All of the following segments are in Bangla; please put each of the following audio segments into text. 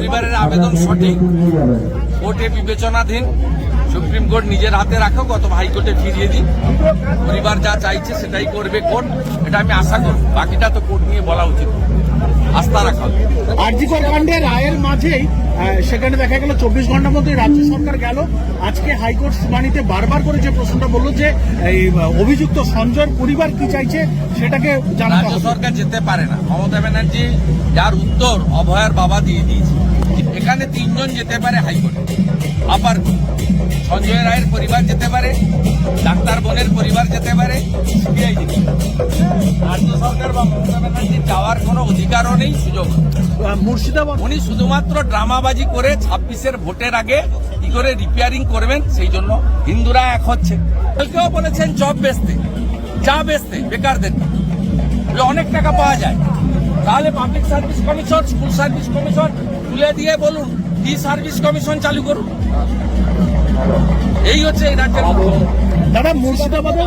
পরিবারের আবেদন সঠিক কোর্টে বিবেচনাধীন সুপ্রিম কোর্ট নিজের হাতে রাখো গত হাইকোর্টে ফিরিয়ে দিন পরিবার যা চাইছে সেটাই করবে কোর্ট এটা আমি আশা করব। বাকিটা তো কোর্ট নিয়ে বলা উচিত। আস্থা রাখা। আরজিকর কাণ্ডে রায়ের মাঝেই সেখানে দেখা গেল চব্বিশ ঘণ্টার মধ্যে রাজ্য সরকার গেল। আজকে হাইকোর্ট শুনানিতে বারবার করে যে প্রশ্নটা বলল যে এই অভিযুক্ত সঞ্জয়ের পরিবার কি চাইছে সেটাকে রাজ্য সরকার যেতে পারে না। মমতা ব্যানার্জি যার উত্তর অভয়ার বাবা দিয়ে দিয়েছে। এখানে তিনজন যেতে পারে হাইকোর্টে। আপার সঞ্জয় রায়ের পরিবার যেতে পারে ডাক্তার বোনের পরিবার যেতে পারে সিবিআই যেতে। রাজ্য সরকার বা মমতা ব্যানার্জির যাওয়ার কোনো অধিকারও নেই সুযোগ মুর্শিদাবাদ উনি শুধুমাত্র ড্রামাবাজি করে ছাব্বিশের ভোটের আগে কি করে রিপেয়ারিং করবেন সেই জন্য হিন্দুরা এক হচ্ছে। কেউ বলেছেন জব বেচতে চা বেচতে বেকারদের। অনেক টাকা পাওয়া যায়। তাহলে public service commission school service commission তুলে দিয়ে বলুন ই সার্ভিস কমিশন চালু করুন। এই হচ্ছে এই রাজ্যের দাদা মুর্শিদাবাদে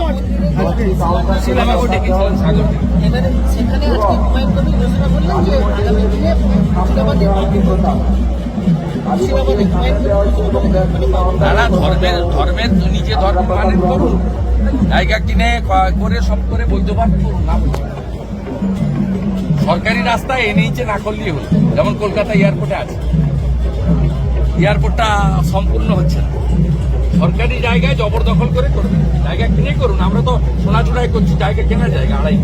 ধর্মের ধর্মের নিজে ধর্ম পালন করুন। জায়গা কিনে করে সব করে বৈধবাদ করুন না। সরকারি রাস্তায় এনএইচে না করলেই হলো। যেমন কলকাতা এয়ারপোর্টে আছে। এয়ারপোর্টটা সম্পূর্ণ হচ্ছে না। সরকারি জায়গায় জবরদখল করে করবেন জায়গা কিনে করুন আমরা তো সোনাচূড়ায় করছি জায়গা কেনার জায়গা আড়াই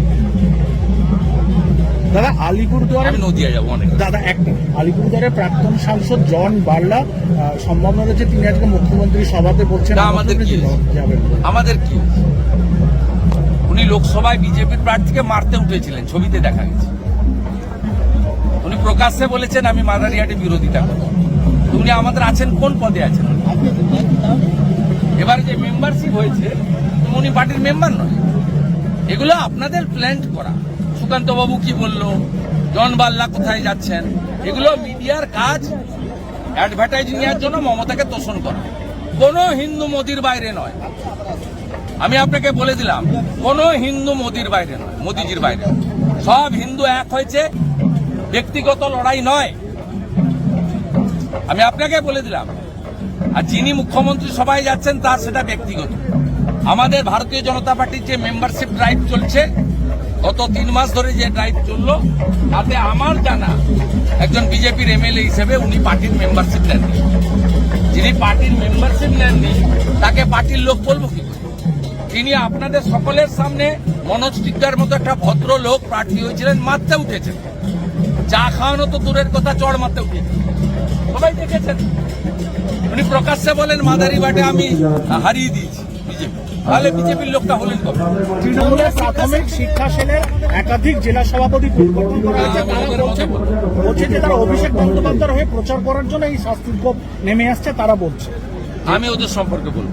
দাদা আলিপুরদুয়ারে আমি নদিয়া যাব অনেক। দাদা একটা আলিপুরদুয়ারের প্রাক্তন সাংসদ জন বার্লা সম্ভাবনা রয়েছে তিনি আজকে মুখ্যমন্ত্রী সভাতে বলছেন আমাদের কি আমাদের কি উনি লোকসভায় বিজেপির প্রার্থীকে মারতে উঠেছিলেন ছবিতে দেখা গেছে। প্রকাশ্যে বলেছেন, আমি মাদারিহাটে বিরোধিতা করব। উনি আমাদের আছেন কোন পদে আছেন? এবার যে মেম্বারশিপ হয়েছে উনি পার্টির মেম্বার নয়। এগুলো আপনাদের প্ল্যান্ট করা। সুকান্ত বাবু কি বলল? জন বাল্লা কোথায় যাচ্ছেন? এগুলো মিডিয়ার কাজ। অ্যাডভার্টাইজিং এর জন্য মমতাকে তোষণ করা। কোনো হিন্দু মোদির বাইরে নয়। আমি আপনাকে বলে দিলাম, কোনো হিন্দু মোদির বাইরে নয়, মোদিজির বাইরে। সব হিন্দু এক হয়েছে। ব্যক্তিগত লড়াই নয়। আমি আপনাকে বলে দিলাম, আর যিনি মুখ্যমন্ত্রী সবাই যাচ্ছেন, তার সেটা ব্যক্তিগত। আমাদের ভারতীয় জনতা পার্টির যে মেম্বারশিপ ড্রাইভ চলছে, গত তিন মাস ধরে যে ড্রাইভ চলল, তাতে আমার জানা একজন বিজেপির এমএলএ হিসেবে উনি পার্টির মেম্বারশিপ নেননি। যিনি পার্টির মেম্বারশিপ নেননি, তাকে পার্টির লোক বলব কি? তিনি আপনাদের সকলের সামনে মনোজ টিকার মতো একটা ভদ্র লোক প্রার্থী হয়েছিলেন মারতে উঠেছেন চা খাওয়ানো তো দূরের কথা চড় মারতে উঠেছে সবাই দেখেছেন? উনি প্রকাশ্যে বলেন মাদারিবাটে আমি হারিয়ে দিয়েছি। বিজেপি। তাহলে বিজেপির লোকটা হলেন কবে? তৃণমূলের প্রাথমিক শিক্ষা সেলের একাধিক জেলা সভাপতি পরিবর্তন করা হয়েছে তারা বলছে বলছে যে তারা অভিষেক বন্দ্যোপাধ্যায়ের হয়ে প্রচার করার জন্য এই শাস্তির কোপ নেমে আসছে তারা বলছে। আমি ওদের সম্পর্কে বলব।